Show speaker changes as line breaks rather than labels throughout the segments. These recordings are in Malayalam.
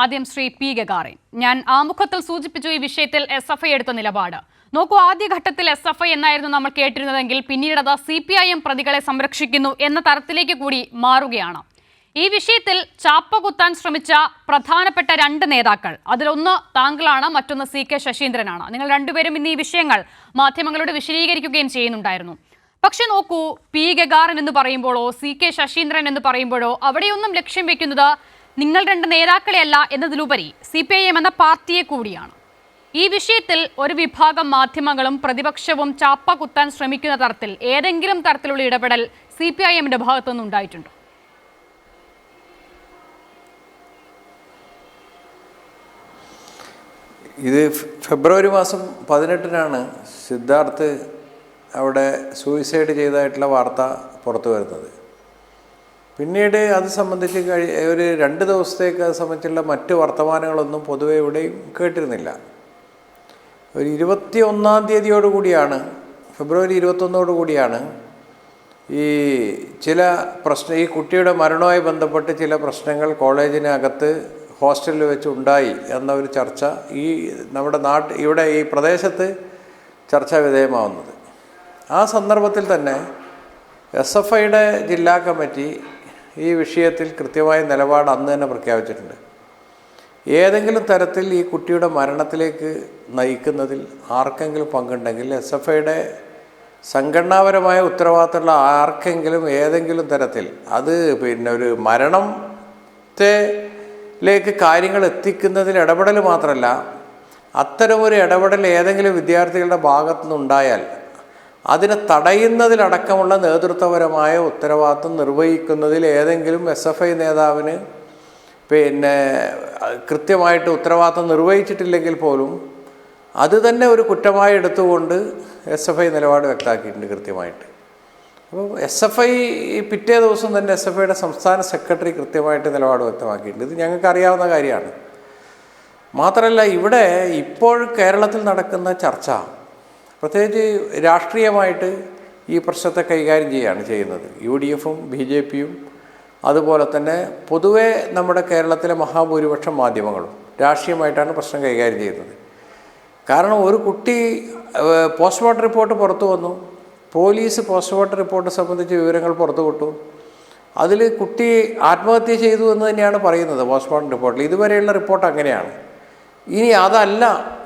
ആദ്യം ശ്രീ പി ഗഗാറിൻ ഞാൻ ആമുഖത്തിൽ സൂചിപ്പിച്ചു ഈ വിഷയത്തിൽ എസ് എഫ് ഐ എടുത്ത നിലപാട്. നോക്കൂ ആദ്യഘട്ടത്തിൽ എസ് എഫ് ഐ എന്നായിരുന്നു നമ്മൾ കേട്ടിരുന്നതെങ്കിൽ പിന്നീട് അത് സി പി ഐ എം പ്രതികളെ സംരക്ഷിക്കുന്നു എന്ന തരത്തിലേക്ക് കൂടി മാറുകയാണ്. ഈ വിഷയത്തിൽ ചാപ്പ കുത്താൻ ശ്രമിച്ച പ്രധാനപ്പെട്ട രണ്ട് നേതാക്കൾ. അതിലൊന്ന് താങ്കളാണ് മറ്റൊന്ന് സി കെ ശശീന്ദ്രനാണ്. നിങ്ങൾ രണ്ടുപേരും ഇന്ന് ഈ വിഷയങ്ങൾ മാധ്യമങ്ങളോട് വിശദീകരിക്കുകയും ചെയ്യുന്നുണ്ടായിരുന്നു. പക്ഷെ നോക്കൂ പി ഗഗാറിൻ എന്ന് പറയുമ്പോഴോ സി കെ ശശീന്ദ്രൻ എന്ന് പറയുമ്പോഴോ അവിടെയൊന്നും ലക്ഷ്യം വെക്കുന്നത് നിങ്ങൾ രണ്ട് നേതാക്കളെയല്ല എന്നതിലുപരി സി പി ഐ എം എന്ന പാർട്ടിയെ കൂടിയാണ്. ഈ വിഷയത്തിൽ ഒരു വിഭാഗം മാധ്യമങ്ങളും പ്രതിപക്ഷവും ചാപ്പ കുത്താൻ ശ്രമിക്കുന്ന തരത്തിൽ ഏതെങ്കിലും തരത്തിലുള്ള ഇടപെടൽ സി പി ഐ എമ്മിന്റെ ഭാഗത്തുനിന്ന് ഉണ്ടായിട്ടുണ്ടോ.
ഇത് ഫെബ്രുവരി മാസം പതിനെട്ടിനാണ് സിദ്ധാർത്ഥ് അവിടെ സൂയിസൈഡ് ചെയ്തതായിട്ടുള്ള വാർത്ത പുറത്തു വരുന്നത് പിന്നീട് അത് സംബന്ധിച്ച് കഴി ഒരു രണ്ട് ദിവസത്തേക്ക് അത് സംബന്ധിച്ചുള്ള മറ്റ് വർത്തമാനങ്ങളൊന്നും പൊതുവെ ഇവിടെയും കേട്ടിരുന്നില്ല. ഒരു ഇരുപത്തി ഒന്നാം തീയതിയോടുകൂടിയാണ് ഫെബ്രുവരി ഇരുപത്തൊന്നോടുകൂടിയാണ് ഈ ചില പ്രശ്ന ഈ കുട്ടിയുടെ മരണവുമായി ബന്ധപ്പെട്ട് ചില പ്രശ്നങ്ങൾ കോളേജിനകത്ത് ഹോസ്റ്റലിൽ വെച്ച് ഉണ്ടായി എന്ന ഒരു ചർച്ച ഈ നമ്മുടെ നാട്ട് ഇവിടെ ഈ പ്രദേശത്ത് ചർച്ചാ വിധേയമാവുന്നത്. ആ സന്ദർഭത്തിൽ തന്നെ എസ് എഫ് ഐയുടെ ജില്ലാ കമ്മിറ്റി ഈ വിഷയത്തിൽ കൃത്യമായ നിലപാട് അന്ന് തന്നെ പ്രഖ്യാപിച്ചിട്ടുണ്ട്. ഏതെങ്കിലും തരത്തിൽ ഈ കുട്ടിയുടെ മരണത്തിലേക്ക് നയിക്കുന്നതിൽ ആർക്കെങ്കിലും പങ്കുണ്ടെങ്കിൽ എസ് എഫ് ഐയുടെ സംഘടനാപരമായ ഉത്തരവാദിത്തമുള്ള ആർക്കെങ്കിലും ഏതെങ്കിലും തരത്തിൽ അത് പിന്നെ ഒരു മരണത്തെ ലേക്ക് കാര്യങ്ങൾ എത്തിക്കുന്നതിൽ ഇടപെടൽ മാത്രമല്ല അത്തരമൊരു ഇടപെടൽ ഏതെങ്കിലും വിദ്യാർത്ഥികളുടെ ഭാഗത്തു നിന്നുണ്ടായാൽ അതിനെ തടയുന്നതിലടക്കമുള്ള നേതൃത്വപരമായ ഉത്തരവാദിത്വം നിർവഹിക്കുന്നതിൽ ഏതെങ്കിലും എസ് എഫ് ഐ നേതാവിന് പിന്നെ കൃത്യമായിട്ട് ഉത്തരവാദിത്വം നിർവഹിച്ചിട്ടില്ലെങ്കിൽ പോലും അത് തന്നെ ഒരു കുറ്റമായി എടുത്തുകൊണ്ട് എസ് എഫ് ഐ നിലപാട് വ്യക്തമാക്കിയിട്ടുണ്ട് കൃത്യമായിട്ട്. അപ്പോൾ എസ് എഫ് ഐ പിറ്റേ ദിവസം തന്നെ എസ് എഫ് ഐയുടെ സംസ്ഥാന സെക്രട്ടറി കൃത്യമായിട്ട് നിലപാട് വ്യക്തമാക്കിയിട്ടുണ്ട്. ഇത് ഞങ്ങൾക്ക് അറിയാവുന്ന കാര്യമാണ്. മാത്രമല്ല ഇവിടെ ഇപ്പോൾ കേരളത്തിൽ നടക്കുന്ന ചർച്ച പ്രത്യേകിച്ച് രാഷ്ട്രീയമായിട്ട് ഈ പ്രശ്നത്തെ കൈകാര്യം ചെയ്യുകയാണ് ചെയ്യുന്നത്. യു ഡി എഫും ബി ജെ പിയും അതുപോലെ തന്നെ പൊതുവേ നമ്മുടെ കേരളത്തിലെ മഹാഭൂരിപക്ഷം മാധ്യമങ്ങളും രാഷ്ട്രീയമായിട്ടാണ് പ്രശ്നം കൈകാര്യം ചെയ്യുന്നത്. കാരണം ഒരു കുട്ടി പോസ്റ്റ്മോർട്ടം റിപ്പോർട്ട് പുറത്തു വന്നു. പോലീസ് പോസ്റ്റ്മോർട്ടം റിപ്പോർട്ട് സംബന്ധിച്ച് വിവരങ്ങൾ പുറത്തു വിട്ടു. അതിൽ കുട്ടി ആത്മഹത്യ ചെയ്തു എന്ന് തന്നെയാണ് പറയുന്നത് പോസ്റ്റ്മോർട്ടം റിപ്പോർട്ടിൽ ഇതുവരെയുള്ള റിപ്പോർട്ട് അങ്ങനെയാണ്. ഇനി അതല്ല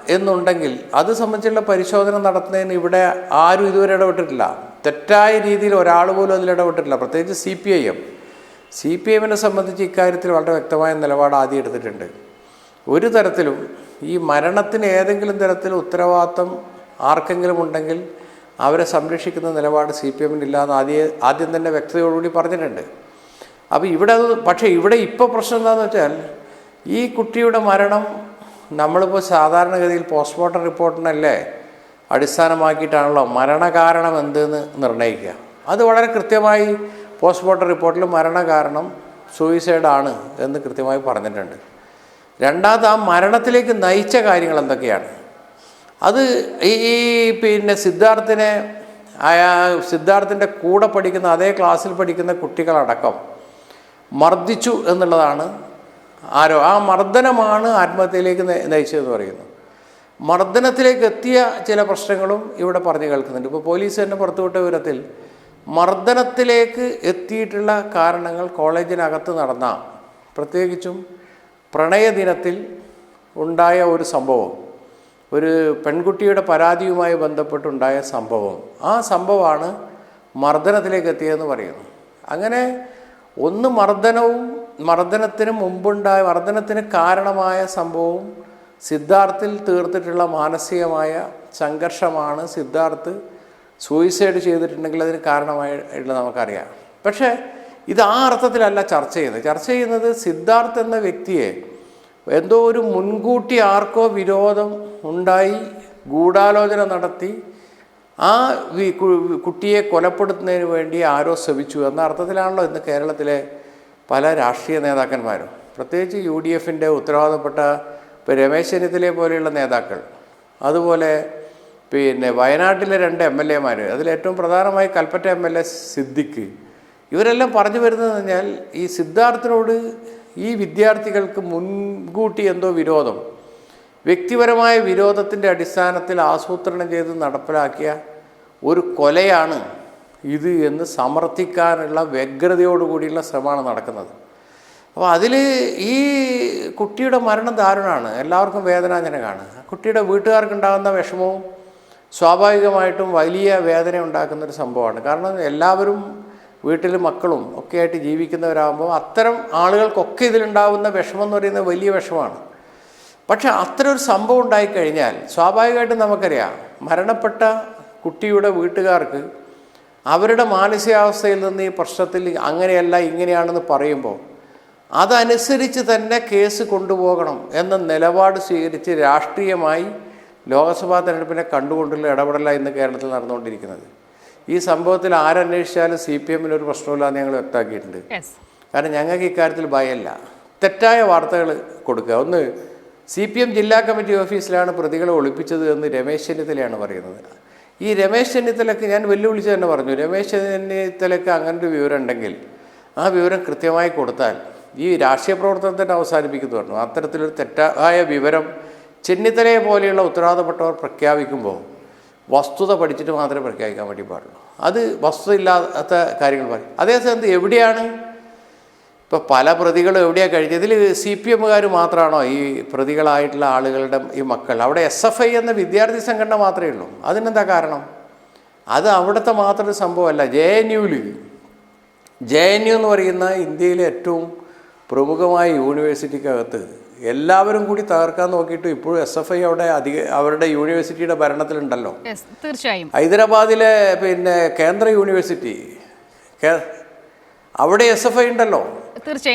എന്നുണ്ടെങ്കിൽ അത് സംബന്ധിച്ചുള്ള പരിശോധന നടത്തുന്നതിന് ഇവിടെ ആരും ഇതുവരെ ഇടപെട്ടിട്ടില്ല. തെറ്റായ രീതിയിൽ ഒരാൾ പോലും അതിൽ ഇടപെട്ടിട്ടില്ല. പ്രത്യേകിച്ച് C P I M. C P എമ്മിനെ സംബന്ധിച്ച് ഇക്കാര്യത്തിൽ വളരെ വ്യക്തമായ നിലപാട് ആദ്യം എടുത്തിട്ടുണ്ട്. ഒരു തരത്തിലും ഈ മരണത്തിന് ഏതെങ്കിലും തരത്തിൽ ഉത്തരവാദിത്വം ആർക്കെങ്കിലും ഉണ്ടെങ്കിൽ അവരെ സംരക്ഷിക്കുന്ന നിലപാട് സി പി എമ്മിനില്ലാന്ന് ആദ്യം ആദ്യം തന്നെ വ്യക്തതയോടുകൂടി പറഞ്ഞിട്ടുണ്ട്. അപ്പോൾ ഇവിടെ അത് പക്ഷേ ഇവിടെ ഇപ്പോൾ പ്രശ്നം എന്താണെന്ന് വെച്ചാൽ ഈ കുട്ടിയുടെ മരണം നമ്മളിപ്പോൾ സാധാരണഗതിയിൽ പോസ്റ്റ്മോർട്ടം റിപ്പോർട്ടിനല്ലേ അടിസ്ഥാനമാക്കിയിട്ടാണല്ലോ മരണകാരണം എന്തെന്ന് നിർണയിക്കുക. അത് വളരെ കൃത്യമായി പോസ്റ്റ്മോർട്ടം റിപ്പോർട്ടിൽ മരണകാരണം സൂയിസൈഡാണ് എന്ന് കൃത്യമായി പറഞ്ഞിട്ടുണ്ട്. രണ്ടാമത് ആ മരണത്തിലേക്ക് നയിച്ച കാര്യങ്ങൾ എന്തൊക്കെയാണ്? അത് ഈ പിന്നെ സിദ്ധാർത്ഥിനെ അയാ സിദ്ധാർത്ഥിന്റെ കൂടെ പഠിക്കുന്ന അതേ ക്ലാസ്സിൽ പഠിക്കുന്ന കുട്ടികളടക്കം മർദ്ദിച്ചു എന്നുള്ളതാണ് ആരോ ആ മർദ്ദനമാണ് ആത്മഹത്യയിലേക്ക് നയി- നയിച്ചതെന്ന് പറയുന്നു. മർദ്ദനത്തിലേക്ക് എത്തിയ ചില പ്രശ്നങ്ങളും ഇവിടെ പറഞ്ഞു കേൾക്കുന്നുണ്ട്. ഇപ്പോൾ പോലീസ് തന്നെ പുറത്തുവിട്ട വിവരത്തിൽ മർദ്ദനത്തിലേക്ക് എത്തിയിട്ടുള്ള കാരണങ്ങൾ കോളേജിനകത്ത് നടന്ന പ്രത്യേകിച്ചും പ്രണയദിനത്തിൽ ഉണ്ടായ ഒരു സംഭവം ഒരു പെൺകുട്ടിയുടെ പരാതിയുമായി ബന്ധപ്പെട്ടുണ്ടായ സംഭവം. ആ സംഭവമാണ് മർദ്ദനത്തിലേക്ക് എത്തിയതെന്ന് പറയുന്നു. അങ്ങനെ ഒന്ന് മർദ്ദനവും മർദ്ദനത്തിന് മുമ്പുണ്ടായ മർദ്ദനത്തിന് കാരണമായ സംഭവവും സിദ്ധാർത്ഥിൽ തീർത്തിട്ടുള്ള മാനസികമായ സംഘർഷമാണ് സിദ്ധാർത്ഥ് സൂയിസൈഡ് ചെയ്തിട്ടുണ്ടെങ്കിൽ അതിന് കാരണമായിട്ടുള്ള നമുക്കറിയാം. പക്ഷേ ഇത് ആ അർത്ഥത്തിലല്ല ചർച്ച ചെയ്യുന്നത്. ചർച്ച ചെയ്യുന്നത് സിദ്ധാർത്ഥ് എന്ന വ്യക്തിയെ എന്തോ ഒരു മുൻകൂട്ടി ആർക്കോ വിരോധം ഉണ്ടായി ഗൂഢാലോചന നടത്തി ആ കുട്ടിയെ കൊലപ്പെടുത്തുന്നതിന് വേണ്ടി ആരോ ശ്രമിച്ചു എന്ന അർത്ഥത്തിലാണല്ലോ ഇന്ന് കേരളത്തിലെ പല രാഷ്ട്രീയ നേതാക്കന്മാരും പ്രത്യേകിച്ച് യു ഡി എഫിന്റെ ഉത്തരവാദപ്പെട്ട ഇപ്പോൾ രമേശ് ചെന്നിത്തലയെ പോലെയുള്ള നേതാക്കൾ അതുപോലെ പിന്നെ വയനാട്ടിലെ രണ്ട് എം എൽ എമാർ അതിലേറ്റവും പ്രധാനമായി Kalpetta M L A Siddique ഇവരെല്ലാം പറഞ്ഞു വരുന്നത് പറഞ്ഞാൽ ഈ സിദ്ധാർത്ഥിനോട് ഈ വിദ്യാർത്ഥികൾക്ക് മുൻകൂട്ടി എന്തോ വിരോധം വ്യക്തിപരമായ വിരോധത്തിന്റെ അടിസ്ഥാനത്തിൽ ആസൂത്രണം ചെയ്ത് നടപ്പിലാക്കിയ ഒരു കൊലയാണ് ഇത് എന്ന് സമർത്ഥിക്കാനുള്ള വ്യഗ്രതയോടുകൂടിയുള്ള ശ്രമമാണ് നടക്കുന്നത്. അപ്പോൾ അതിൽ ഈ കുട്ടിയുടെ മരണം ദാരുണമാണ്. എല്ലാവർക്കും വേദനാജനകമാണ്. കുട്ടിയുടെ വീട്ടുകാർക്കുണ്ടാകുന്ന വിഷമവും സ്വാഭാവികമായിട്ടും വലിയ വേദന ഉണ്ടാക്കുന്നൊരു സംഭവമാണ്. കാരണം എല്ലാവരും വീട്ടിൽ മക്കളും ഒക്കെ ആയിട്ട് ജീവിക്കുന്നവരാകുമ്പോൾ അത്തരം ആളുകൾക്കൊക്കെ ഇതിലുണ്ടാകുന്ന വിഷമം എന്ന് പറയുന്നത് വലിയ വിഷമമാണ്. പക്ഷെ അത്തരം ഒരു സംഭവം ഉണ്ടായിക്കഴിഞ്ഞാൽ സ്വാഭാവികമായിട്ടും നമുക്കറിയാം മരണപ്പെട്ട കുട്ടിയുടെ വീട്ടുകാർക്ക് അവരുടെ മാനസികാവസ്ഥയിൽ നിന്ന് ഈ പ്രശ്നത്തിൽ അങ്ങനെയല്ല ഇങ്ങനെയാണെന്ന് പറയുമ്പോൾ അതനുസരിച്ച് തന്നെ കേസ് കൊണ്ടുപോകണം എന്ന നിലപാട് സ്വീകരിച്ച് രാഷ്ട്രീയമായി ലോക്സഭാ തെരഞ്ഞെടുപ്പിനെ കണ്ടുകൊണ്ടുള്ള ഇടപെടല ഇന്ന് കേരളത്തിൽ നടന്നുകൊണ്ടിരിക്കുന്നത്. ഈ സംഭവത്തിൽ ആരന്വേഷിച്ചാലും സി പി എമ്മിന് ഒരു പ്രശ്നമില്ലാന്ന് ഞങ്ങൾ വ്യക്തമാക്കിയിട്ടുണ്ട്. കാരണം ഞങ്ങൾക്ക് ഇക്കാര്യത്തിൽ ഭയമില്ല. തെറ്റായ വാർത്തകൾ കൊടുക്കുക. ഒന്ന് സി പി എം ജില്ലാ കമ്മിറ്റി ഓഫീസിലാണ് പ്രതികളെ ഒളിപ്പിച്ചത് എന്ന് രമേശ് ചെന്നിത്തലയാണ് പറയുന്നത്. ഈ രമേശ് ചെന്നിത്തലക്ക് ഞാൻ വെല്ലുവിളിച്ച് തന്നെ പറഞ്ഞു. രമേശ് ചെന്നിത്തലക്ക് അങ്ങനെ ഒരു വിവരം ഉണ്ടെങ്കിൽ ആ വിവരം കൃത്യമായി കൊടുത്താൽ ഈ രാഷ്ട്രീയ പ്രവർത്തനം തന്നെ അവസാനിപ്പിക്കുന്നു പറഞ്ഞു. അത്തരത്തിലൊരു തെറ്റായ വിവരം ചെന്നിത്തലയെ പോലെയുള്ള ഉത്തരവാദപ്പെട്ടവർ പ്രഖ്യാപിക്കുമ്പോൾ വസ്തുത പഠിച്ചിട്ട് മാത്രമേ പ്രഖ്യാപിക്കാൻ വേണ്ടി പാടുള്ളൂ. അത് വസ്തുത ഇല്ലാത്ത കാര്യങ്ങൾ പറയും. അതേസമയത്ത് എവിടെയാണ് ഇപ്പോൾ പല പ്രതികളും എവിടെയാണ് കഴിഞ്ഞത്? ഇതിൽ സി പി എമ്മുകാർ മാത്രമാണോ ഈ പ്രതികളായിട്ടുള്ള ആളുകളുടെ ഈ മക്കൾ? അവിടെ എസ് എഫ് ഐ എന്ന വിദ്യാർത്ഥി സംഘടന മാത്രമേ ഉള്ളൂ. അതിനെന്താ കാരണം? അത് അവിടുത്തെ മാത്രം ഒരു സംഭവമല്ല. ജെ എൻ യുവിൽ ജെ എൻ യു എന്ന് പറയുന്ന ഇന്ത്യയിലെ ഏറ്റവും പ്രമുഖമായ യൂണിവേഴ്സിറ്റിക്കകത്ത് എല്ലാവരും കൂടി തകർക്കാൻ നോക്കിയിട്ട് ഇപ്പോഴും എസ് എഫ് ഐ അവിടെ അധിക അവരുടെ യൂണിവേഴ്സിറ്റിയുടെ ഭരണത്തിലുണ്ടല്ലോ.
തീർച്ചയായും.
ഹൈദരാബാദിലെ പിന്നെ കേന്ദ്ര യൂണിവേഴ്സിറ്റി അവിടെ എസ് എഫ് ഐ ഉണ്ടല്ലോ.
തീർച്ചയായും.